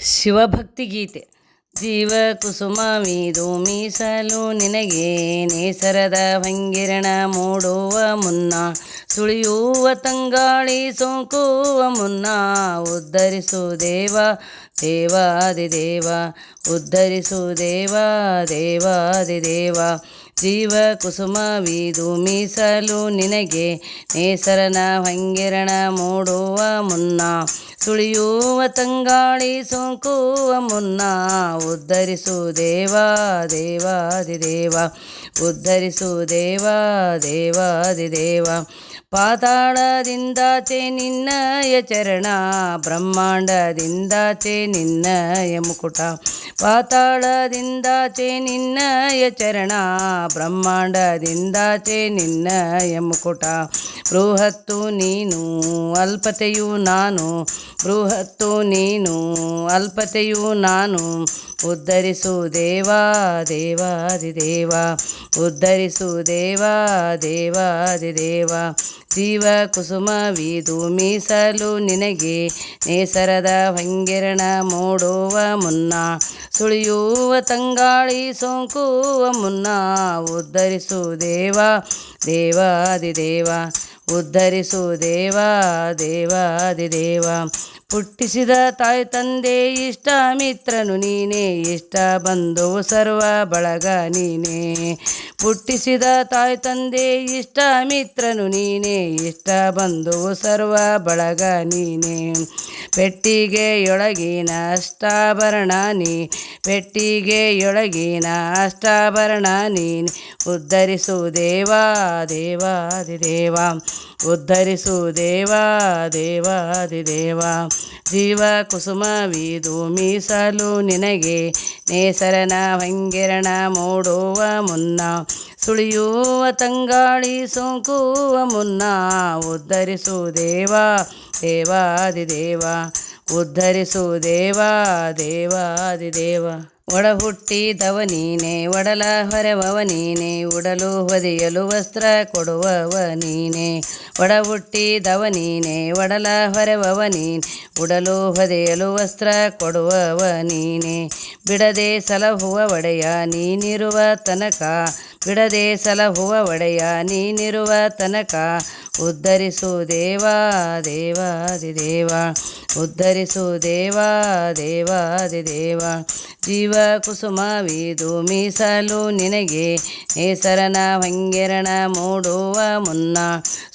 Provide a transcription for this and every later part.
ಶಿವಭಕ್ತಿ ಗೀತೆ. ಜೀವ ಕುಸುಮವಿದು ಮೀಸಲು ನಿನಗೆ ನೇಸರದ ಭಂಗಿರಣ ಮೂಡುವ ಮುನ್ನ, ಸುಳಿಯುವ ತಂಗಾಳಿ ಸೋಂಕುವ ಮುನ್ನ, ಉದ್ಧರಿಸು ದೇವ ದೇವಾದಿದೇವ ಉದ್ಧರಿಸು ದೇವ ದೇವಾದಿದೇವ ಜೀವ ಕುಸುಮವಿದು ಮೀಸಲು ನಿನಗೆ ನೇಸರನ ಹಂಗಿರಣ ಮೂಡುವ ಮುನ್ನ, ಸುಳಿಯುವ ತಂಗಾಳಿ ಸೋಂಕುವ ಮುನ್ನ, ಉದ್ಧರಿಸು ದೇವ ದೇವಾದಿದೇವ. ಉದ್ಧರಿಸು ದೇವ ದೇವಾದಿದೇವ ಪಾತಾಳದಿಂದಾಚೆ ನಿನ್ನಯ ಚರಣ ಬ್ರಹ್ಮಾಂಡದಿಂದಾಚೆ ನಿನ್ನಯ ಮುಕುಟ ಪಾತಾಳದಿಂದಾಚೆ ನಿನ್ನಯ ಚರಣ ಬ್ರಹ್ಮಾಂಡದಿಂದಾಚೆ ನಿನ್ನಯ ಮುಕುಟ ಬೃಹತ್ತು ನೀನು ಅಲ್ಪತೆಯು ನಾನು. ಬೃಹತ್ತು ನೀನು ಅಲ್ಪತೆಯು ನಾನು. ಉದ್ಧರಿಸು ದೇವಾ ದೇವಾದಿದೇವ. ಉದ್ಧರಿಸು ದೇವಾ ದೇವಾದಿದೇವ. ಜೀವ ಮೀಸಲು ನಿನಗೆ. ನೇಸರದ ಭಂಗಿರಣ ಮೂಡುವ ಮುನ್ನ, ಸುಳಿಯುವ ತಂಗಾಳಿ ಸೋಂಕುವ ಮುನ್ನ, ಉದ್ಧರಿಸು ದೇವ, ದೇವಾದಿದೇವ, ಉದ್ಧರಿಸು ದೇವ, ದೇವಾದಿದೇವ. ಪುಟ್ಟಿಸಿದ ತಾಯಿ ತಂದೆ ಇಷ್ಟ, ಮಿತ್ರನು ನೀನೇ, ಇಷ್ಟ ಬಂಧು ಸರ್ವ ಬಳಗ ನೀನೇ. ಹುಟ್ಟಿಸಿದ ತಾಯಿ ತಂದೆ ಇಷ್ಟ, ಮಿತ್ರನು ನೀನೇ, ಇಷ್ಟ ಬಂಧು ಸರ್ವ ಬಳಗ ನೀನೇ. ಪೆಟ್ಟಿಗೆಯೊಳಗಿನ ಅಷ್ಟಾಭರಣ ನೀ ಪೆಟ್ಟಿಗೆಯೊಳಗಿನ ಅಷ್ಟಾಭರಣ ನೀನು ಉದ್ಧರಿಸು ದೇವಾ ದೇವಾದಿದೇವ ಉದ್ಧರಿಸು ದೇವಾ ದೇವಾದಿದೇವ ಜೀವ ಕುಸುಮವಿದು ಮೀಸಲು ನಿನಗೆ. ನೇಸರನ ಭಂಗಿರಣ ಮೂಡುವ ಮುನ್ನ, ಸುಳಿಯುವ ತಂಗಾಳಿ ಸೋಂಕುವ ಮುನ್ನ, ಉದ್ಧರಿಸು ದೇವಾ, ದೇವಾದಿದೇವ, ಉದ್ಧರಿಸು ದೇವಾ, ದೇವಾದಿದೇವ. ಒಡ ಹುಟ್ಟಿದವ ನೀನೆ, ಒಡಲ ಹೊರವವ ನೀನೆ, ಉಡಲು ಹೊದೆಯಲು ವಸ್ತ್ರ ಕೊಡುವವ ನೀನೆ. ಒಡ ಹುಟ್ಟಿದವ ನೀನೆ, ಒಡಲ ಹೊರವವ ನೀನ್, ಉಡಲು ಹೊದೆಯಲು ವಸ್ತ್ರ ಕೊಡುವವ ನೀನೆ. ಬಿಡದೆ ಸಲಹುವ ಒಡೆಯ ನೀನಿರುವ ತನಕ, ಬಿಡದೆ ಸಲಹುವ ಒಡೆಯ ನೀನಿರುವ ತನಕ ಉದ್ಧರಿಸು ದೇವಾ ದೇವಾದಿದೇವ ಉದ್ಧರಿಸು ದೇವಾ ದೇವಾದಿದೇವ ಜೀವ ಕುಸುಮವಿದು ಮೀಸಲು ನಿನಗೆ. ನೇಸರನ ಭಂಗಿರಣ ಮೂಡುವ ಮುನ್ನ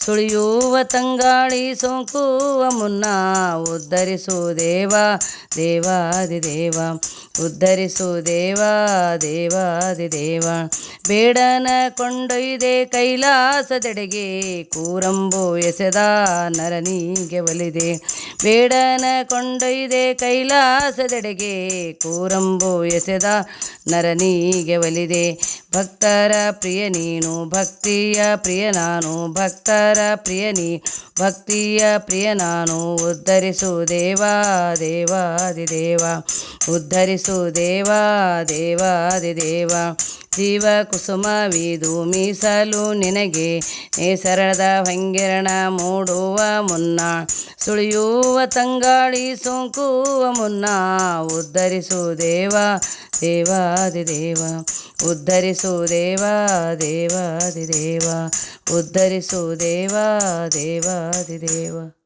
ಸುಳಿಯುವ ತಂಗಾಳಿ ಸೋಂಕುವ ಮುನ್ನ ಉದ್ಧರಿಸು ದೇವ ದೇವಾದಿದೇವ ಉದ್ಧರಿಸು ದೇವ ದೇವಾದಿದೇವ ಬೇಡನ ಕೊಂಡೊಯ್ದೆ ಕೈಲಾಸದೆಡೆಗೆ ಕೂರಂಬು ಎಸೆದ ನರನಿಗೆ ಒಲಿದೆ. ಬೇಡನ ಕೊಂಡೊಯ್ದೆ ಕೈಲಾಸದೆಡೆಗೆ ಕೂರಂಬು ಎಸೆದ ನರನಿಗೆ ಒಲಿದೆ. ಭಕ್ತರ ಪ್ರಿಯ ನೀನು, ಭಕ್ತಿಯ ಪ್ರಿಯ ನಾನು. ಭಕ್ತರ ಪ್ರಿಯ ನೀ ಭಕ್ತಿಯ ಪ್ರಿಯ ನಾನು. ಉದ್ಧರಿಸು ದೇವಾ ದೇವಾದಿದೇವ ಉದ್ಧರಿಸು ದೇವಾ ದೇವಾದಿದೇವ ಜೀವ ಕುಸುಮವಿದು ಮೀಸಲು ನಿನಗೆ ನೇಸರದ ಹಂಗಿರಣ ಮೂಡುವ ಮುನ್ನ, ಸುಳಿಯುವ ತಂಗಾಳಿ ಸೋಂಕುವ ಮುನ್ನ, ಉದ್ಧರಿಸು ದೇವ ದೇವಾದಿದೇವ ಉದ್ಧರಿಸು ದೇವ ದೇವಾದಿದೇವ ಉದ್ಧರಿಸು ದೇವ ದೇವಾದಿದೇವ